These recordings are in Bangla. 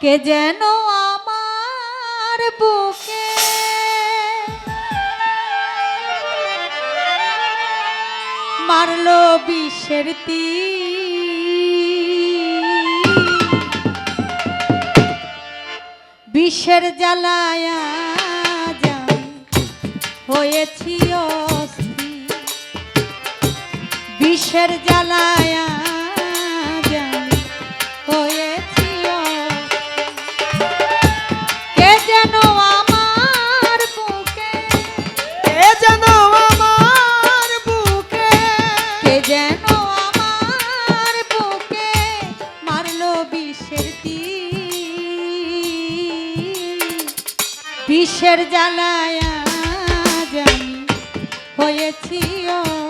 কে যেন আমার বুকে মারলো বিষের বিষের জ্বালায় হয়েছি অস্থি বিষের জ্বালায়া জ্বালায় জানি হয়েছি ও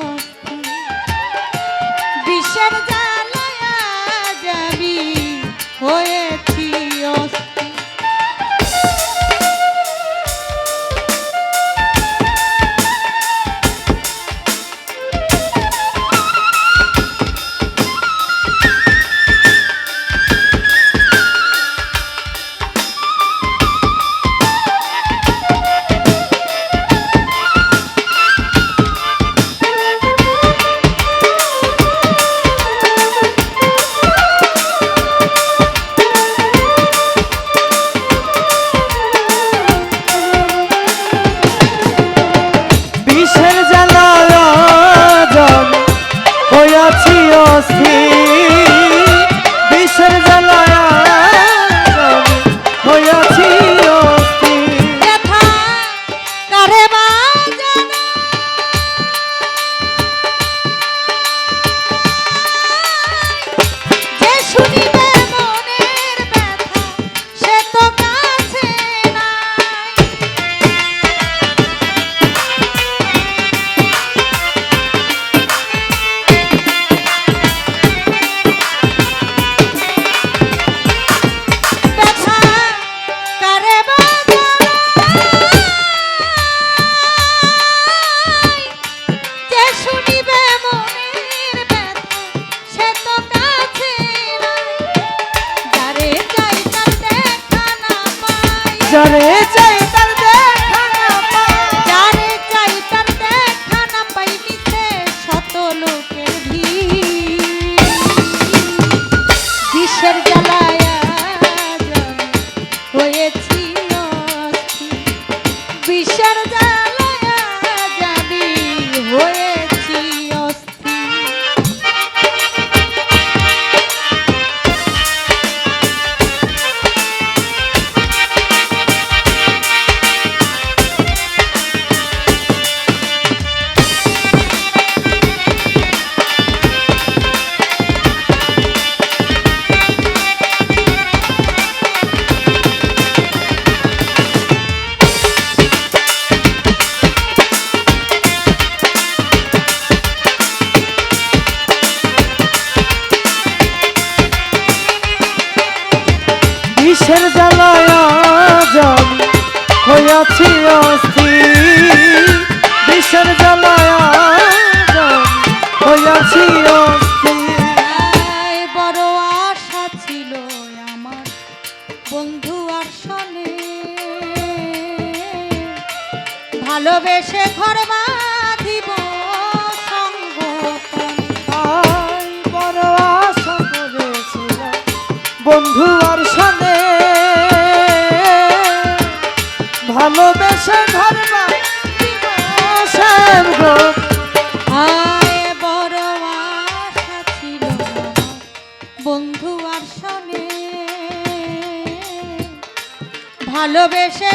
ভিতরে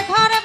Part of.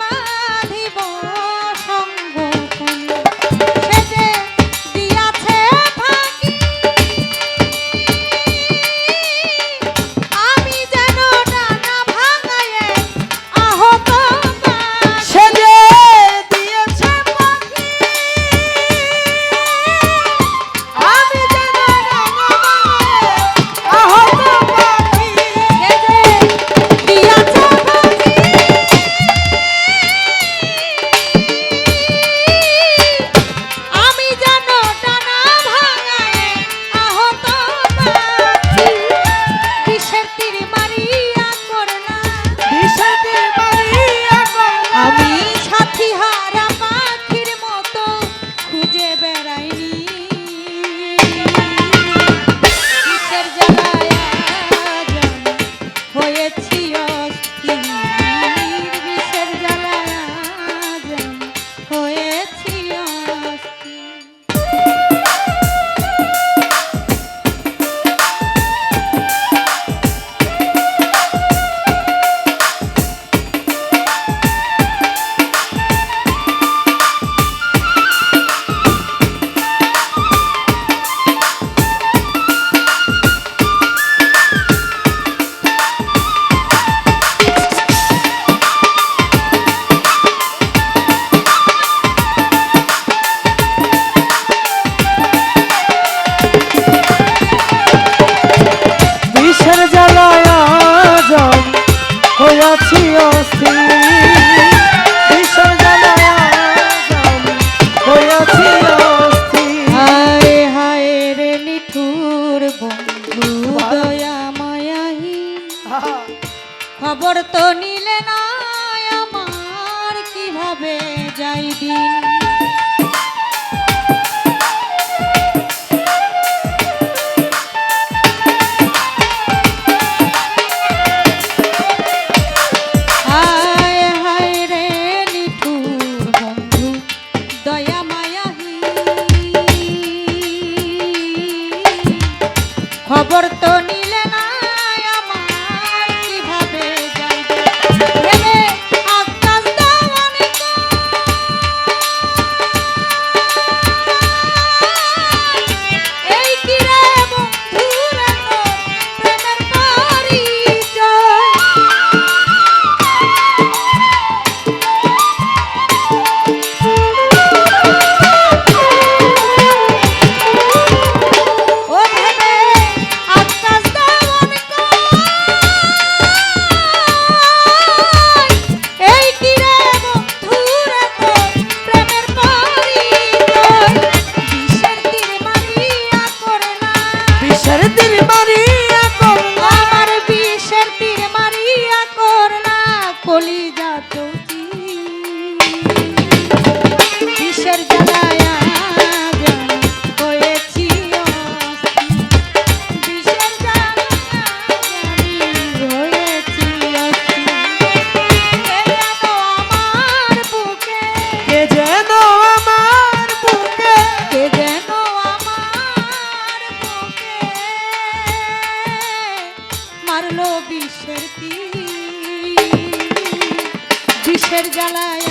পাপের জ্বালায়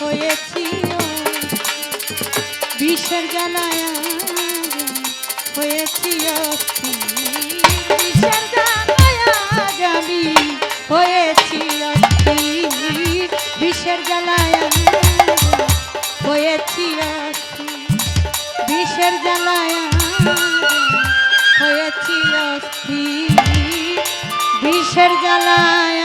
হয়েছি বিষের জ্বালায় হয়েছি বিষের জ্বালায় আমি হয়েছি বিষের জ্বালায় হয়েছি বিষের জ্বালায় হয়েছি বিষের জ্বালায়